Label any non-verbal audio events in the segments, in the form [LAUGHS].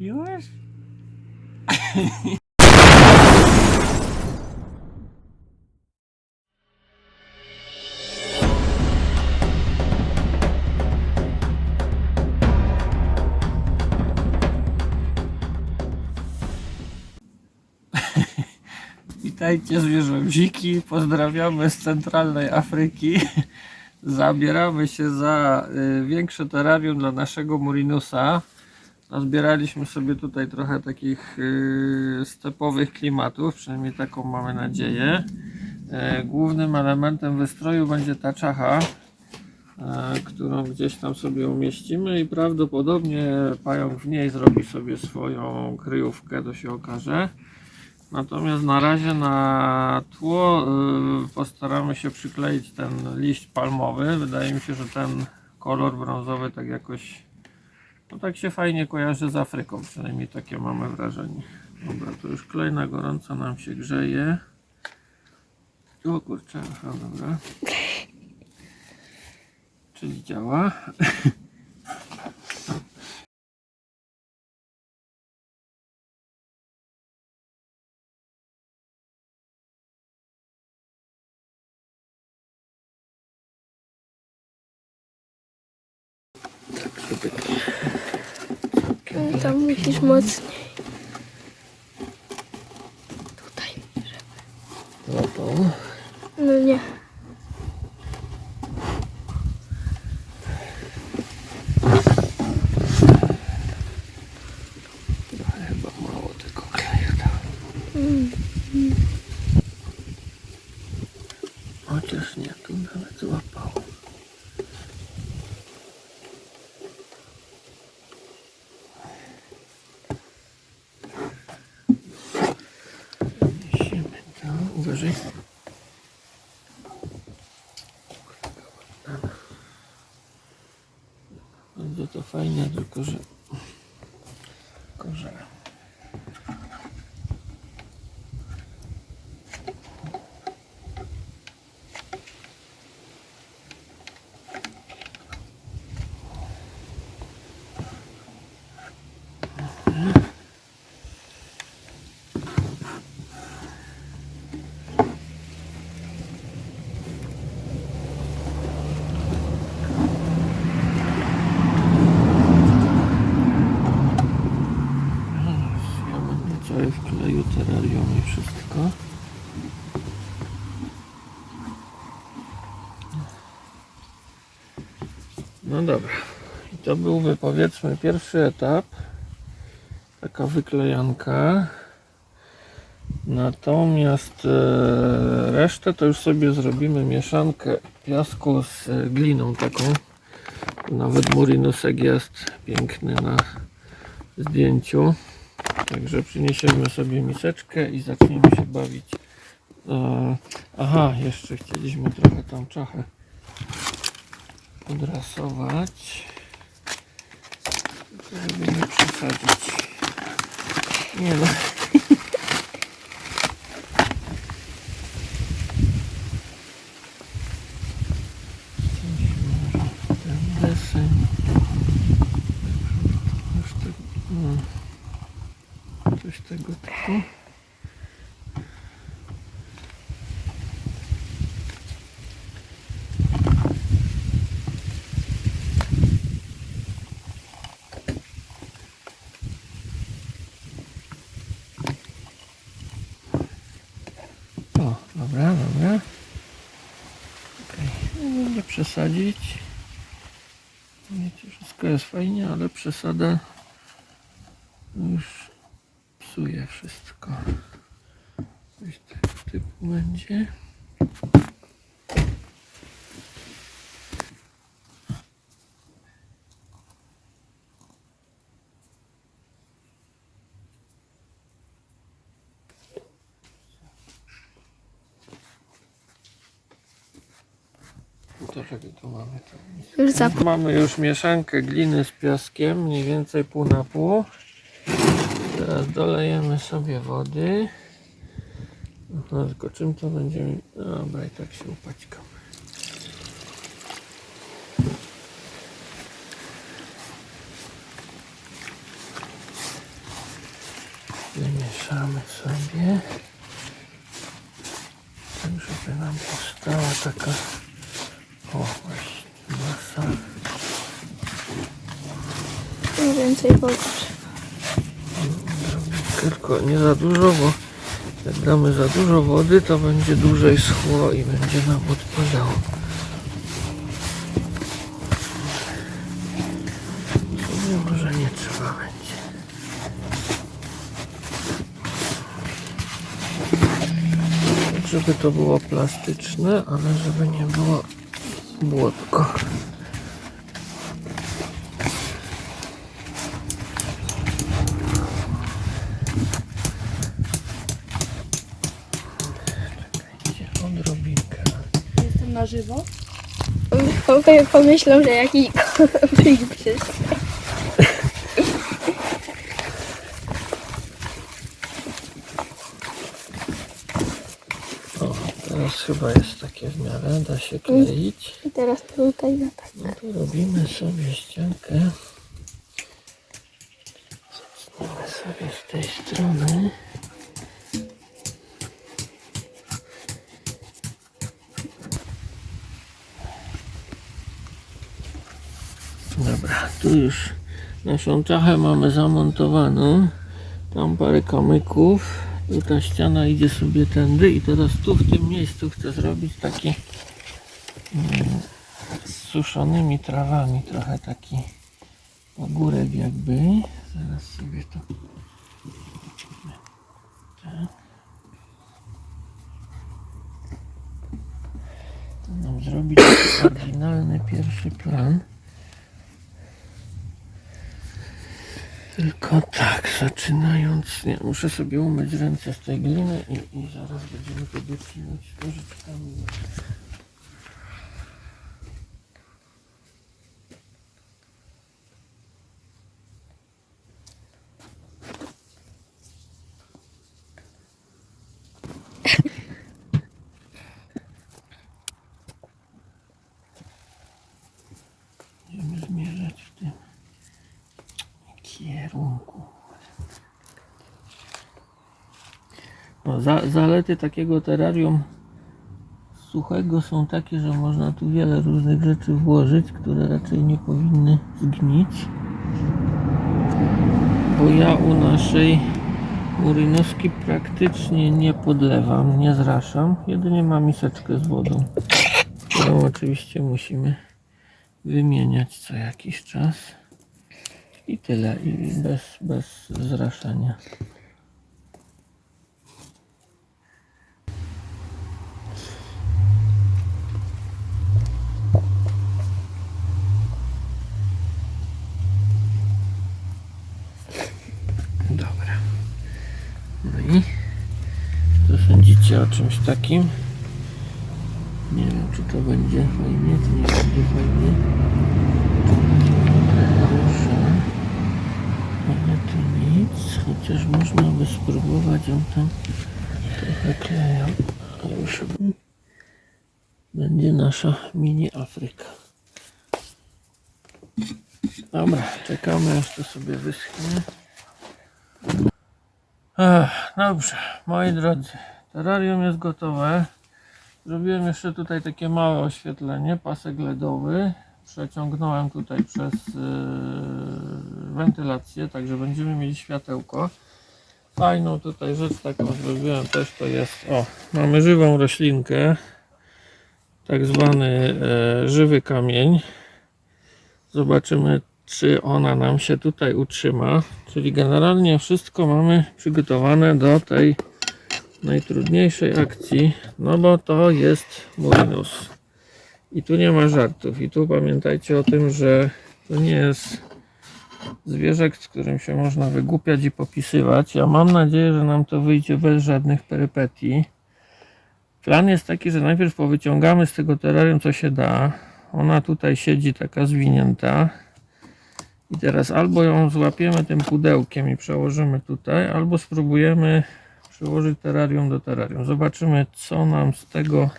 Już? [LAUGHS] Witajcie zwierzęciki, pozdrawiamy z centralnej Afryki. [LAUGHS] Zabieramy się za y, większe terrarium dla naszego Murinusa. Nazbieraliśmy sobie tutaj trochę takich y, stepowych klimatów, przynajmniej taką mamy nadzieję. E, Głównym elementem wystroju będzie ta czacha, e, którą gdzieś tam sobie umieścimy i prawdopodobnie pająk w niej zrobi sobie swoją kryjówkę, to się okaże. Natomiast na razie na tło y, postaramy się przykleić ten liść palmowy. Wydaje mi się, że ten kolor brązowy tak jakoś no tak się fajnie kojarzy z Afryką, przynajmniej takie mamy wrażenie. Dobra, to już klej na gorąco nam się grzeje. O kurczę, aha, dobra. Czyli działa. [LAUGHS] Mocniej. Tutaj. No to No nie. chyba mało tego kleju tam. Mm. Chociaż nie, tu nawet złapało. Niesiemy to. Uważaj. Fajnie, tylko że... Tylko że... Ja będę cały w kleju terrarium i wszystko. No dobra. I to byłby powiedzmy pierwszy etap. Taka wyklejanka. Natomiast e, resztę to już sobie zrobimy mieszankę piasku z e, gliną taką. Nawet murinusek jest piękny na zdjęciu. Także przyniesiemy sobie miseczkę i zaczniemy się bawić. E, aha, jeszcze chcieliśmy trochę tą czachę podrasować. Żeby nie przesadzić. Nie no. Ten deseń. Już tak, no. Coś tego typu. O, dobra, dobra. Nie przesadzić. Wiecie, wszystko jest fajnie, ale przesada już psuje wszystko. Coś tego typu będzie. To czego tu mamy? To Już zap... Mamy już mieszankę gliny z piaskiem, mniej więcej pół na pół. Teraz dolejemy sobie wody. No, tylko czym to będziemy... Dobra, i tak się upaćkamy. wymieszamy sobie. Tak, żeby nam powstała taka o właśnie masa. Im więcej wody. Tylko nie za dużo, bo jak damy za dużo wody, to będzie dłużej schło i będzie nam odpadało. Sumie może nie trzeba będzie. Żeby to było plastyczne, ale żeby nie było błotko. Czekajcie, odrobinkę. Jestem na żywo. Powie- Pomyślą, że jakiś konflikt przyszedł. O, teraz chyba jest takie w miarę, da się kleić. I teraz tutaj na tak. No to robimy sobie ściankę. Zacznijmy sobie z tej strony. Dobra, tu już naszą czachę mamy zamontowaną. Tam parę kamyków. Tu ta ściana idzie sobie tędy i teraz tu w tym miejscu chcę zrobić taki z suszonymi trawami, trochę taki ogórek jakby. Zaraz sobie to. Tak. Zrobić oryginalny pierwszy plan. Tylko tak, zaczynając, nie, muszę sobie umyć ręce z tej gliny i, i zaraz będziemy to docinać nożyczkami. Będziemy zmierzać w tym kierunku. Za, zalety takiego terrarium suchego są takie, że można tu wiele różnych rzeczy włożyć, które raczej nie powinny zgnić. Bo ja u naszej murynoski praktycznie nie podlewam, nie zraszam. Jedynie mam miseczkę z wodą, którą oczywiście musimy wymieniać co jakiś czas. I tyle, i bez, bez zraszania. Sądzicie o czymś takim? Nie wiem, czy to będzie fajnie, czy nie będzie fajnie. Proszę. Ale to nic, chociaż można by spróbować ją tam trochę kleją. A już będzie nasza mini Afryka. Dobra, czekamy aż to sobie wyschnie. Ech, dobrze, moi drodzy, terrarium jest gotowe. Zrobiłem jeszcze tutaj takie małe oświetlenie, pasek LEDowy. Przeciągnąłem tutaj przez yy, wentylację, także będziemy mieli światełko. Fajną tutaj rzecz taką zrobiłem też to jest, o, mamy żywą roślinkę, tak zwany e, żywy kamień. Zobaczymy, czy ona nam się tutaj utrzyma. Czyli generalnie wszystko mamy przygotowane do tej najtrudniejszej akcji, no bo to jest Murinus. I tu nie ma żartów. I tu pamiętajcie o tym, że to nie jest zwierzak, z którym się można wygłupiać i popisywać. Ja mam nadzieję, że nam to wyjdzie bez żadnych perypetii. Plan jest taki, że najpierw powyciągamy z tego terrarium co się da. Ona tutaj siedzi taka zwinięta. I teraz albo ją złapiemy tym pudełkiem i przełożymy tutaj, albo spróbujemy przyłożyć terrarium do terrarium. Zobaczymy, co nam z tego,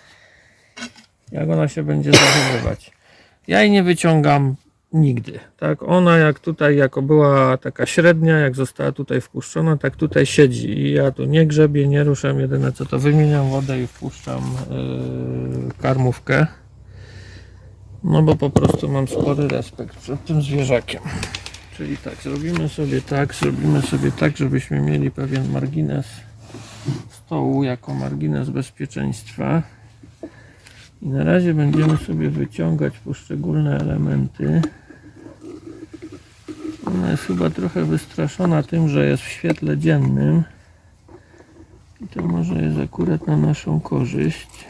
jak ona się będzie zachowywać. Ja jej nie wyciągam nigdy. Tak, ona jak tutaj, jako była taka średnia, jak została tutaj wpuszczona, tak tutaj siedzi. I ja tu nie grzebię, nie ruszam, jedyne co to wymieniam wodę i wpuszczam yy, karmówkę. No bo po prostu mam spory respekt przed tym zwierzakiem. Czyli tak, zrobimy sobie tak, zrobimy sobie tak, żebyśmy mieli pewien margines stołu jako margines bezpieczeństwa. I na razie będziemy sobie wyciągać poszczególne elementy. Ona jest chyba trochę wystraszona tym, że jest w świetle dziennym. I to może jest akurat na naszą korzyść.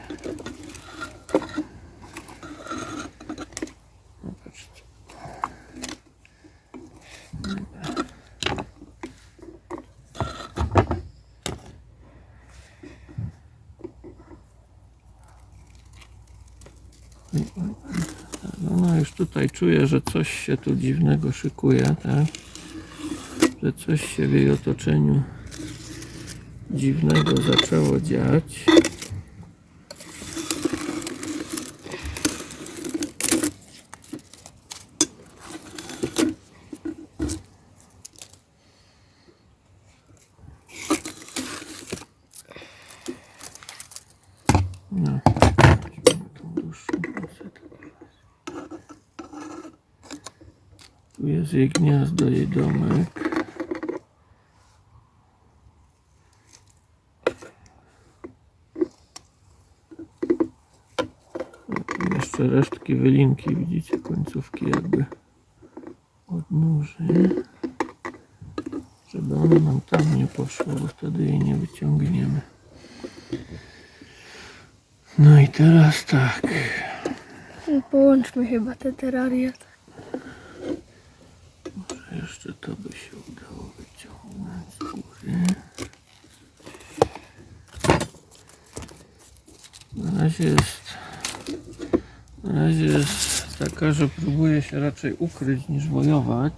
Zobaczcie. Ona już tutaj czuje, że coś się tu dziwnego szykuje, tak? Że coś się w jej otoczeniu dziwnego zaczęło dziać. Tu jest jej gniazdo, jej domek. Jeszcze resztki wylinki, widzicie, końcówki jakby odnóży. Żeby ona nam tam nie poszła, bo wtedy jej nie wyciągniemy. No i teraz tak. Połączmy chyba te teraria. Jeszcze to by się udało wyciągnąć z góry. Na razie jest na razie jest taka, że próbuje się raczej ukryć niż wojować.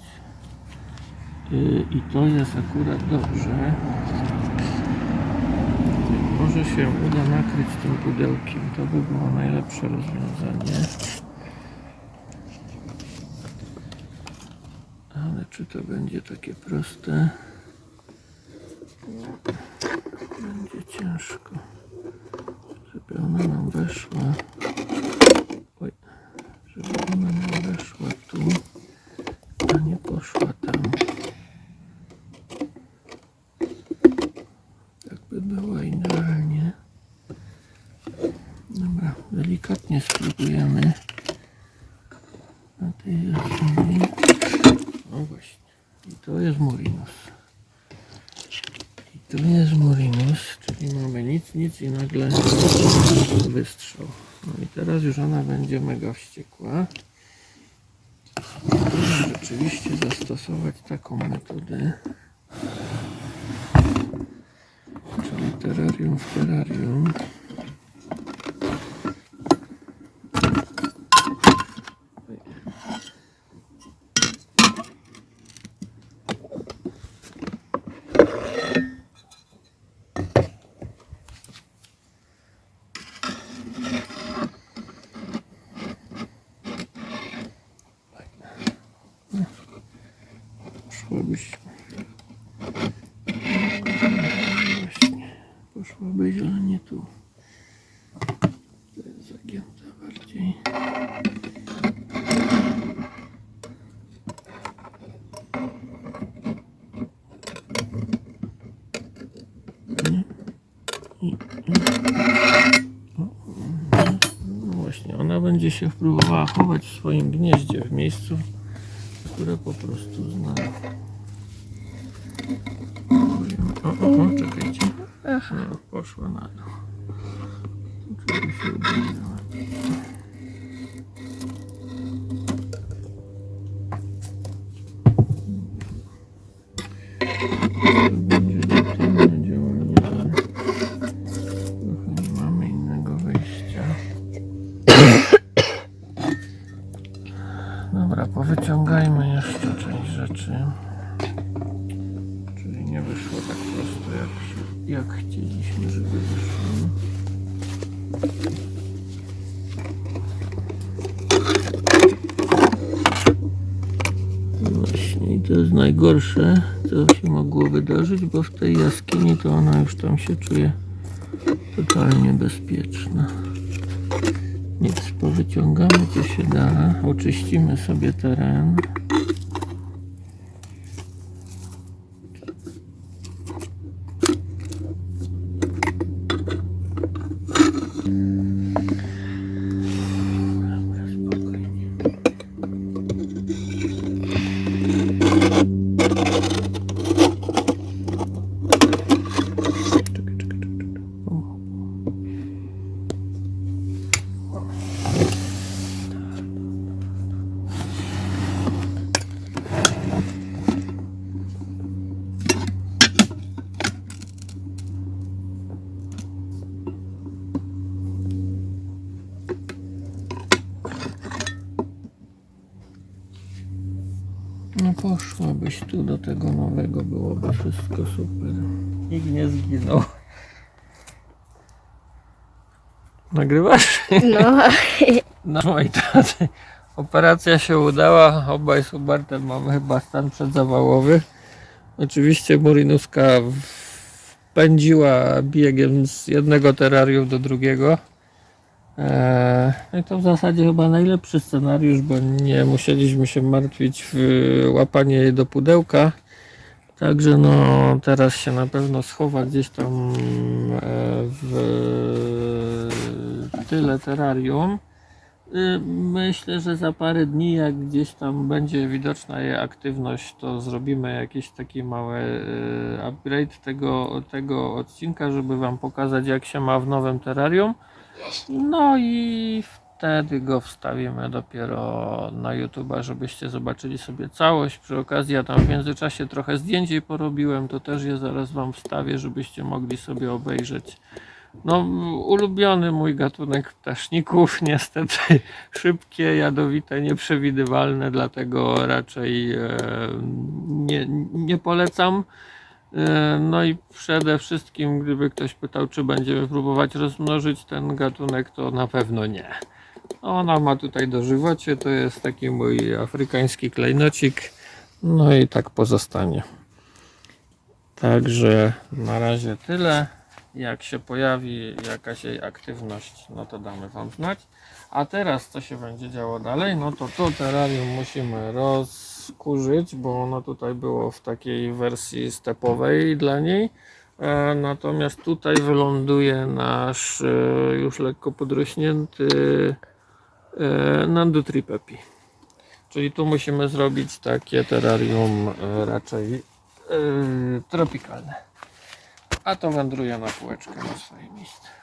Yy, I to jest akurat dobrze. Może się uda nakryć tym pudełkiem. To by było najlepsze rozwiązanie. Ale czy to będzie takie proste? Będzie ciężko. Żeby ona nam weszła. Oj, żeby ona nam weszła tu, a nie poszła tam. Jakby była idealnie. Dobra, delikatnie spróbujemy na tej jaskini. No właśnie. I to jest Murinus. I tu jest Murinus, czyli mamy nic, nic i nagle wystrzał. No i teraz już ona będzie mega wściekła. Można rzeczywiście zastosować taką metodę. Czyli terrarium w terrarium. Poszłabyś. Właśnie. Poszłabyś, ale nie tu. To jest zagięte bardziej. No właśnie, ona będzie się próbowała chować w swoim gnieździe w miejscu, które po prostu zna. O, o, o, czekajcie. Aha. No, poszła na dół. Czyli się ubrała. To będzie rutyna działania. Trochę nie mamy innego wyjścia. Dobra, powyciągajmy jeszcze część rzeczy. Czyli nie wyszło tak prosto, jak, się, jak chcieliśmy, żeby wyszło. Najgorsze, co się mogło wydarzyć, bo w tej jaskini to ona już tam się czuje totalnie bezpieczna. Nic, powyciągamy co się da, oczyścimy sobie teren. Byłoby wszystko super. Nikt nie zginął. Nagrywasz? No, [LAUGHS] No moi drodzy, operacja się udała. Obaj z Hubertem mamy chyba stan przedzawałowy. Oczywiście Murinuska pędziła biegiem z jednego terrarium do drugiego. Eee, no i to w zasadzie chyba najlepszy scenariusz, bo nie musieliśmy się martwić w łapanie jej do pudełka. Także no teraz się na pewno schowa gdzieś tam e, w tyle terrarium. Y, Myślę, że za parę dni, jak gdzieś tam będzie widoczna jej aktywność, to zrobimy jakiś taki mały y, upgrade tego, tego odcinka, żeby Wam pokazać, jak się ma w nowym terrarium. No i wtedy go wstawimy dopiero na YouTube'a, żebyście zobaczyli sobie całość. Przy okazji, ja tam w międzyczasie trochę zdjęć porobiłem, to też je zaraz Wam wstawię, żebyście mogli sobie obejrzeć. No, ulubiony mój gatunek ptaszników, [LAUGHS] niestety szybkie, jadowite, nieprzewidywalne, dlatego raczej e, nie, nie polecam. E, No i przede wszystkim, gdyby ktoś pytał, czy będziemy próbować rozmnożyć ten gatunek, to na pewno nie. Ona ma tutaj dożywocie, to jest taki mój afrykański klejnocik. No i tak pozostanie. Także na razie tyle. Jak się pojawi jakaś jej aktywność, no to damy Wam znać. A teraz co się będzie działo dalej? No to to terrarium musimy rozkurzyć, bo ono tutaj było w takiej wersji stepowej dla niej. E, Natomiast tutaj wyląduje nasz e, już lekko podrośnięty Nandu Tripepi. Czyli tu musimy zrobić takie terrarium e, raczej e, tropikalne. A to wędruje na półeczkę na swoje miejsce.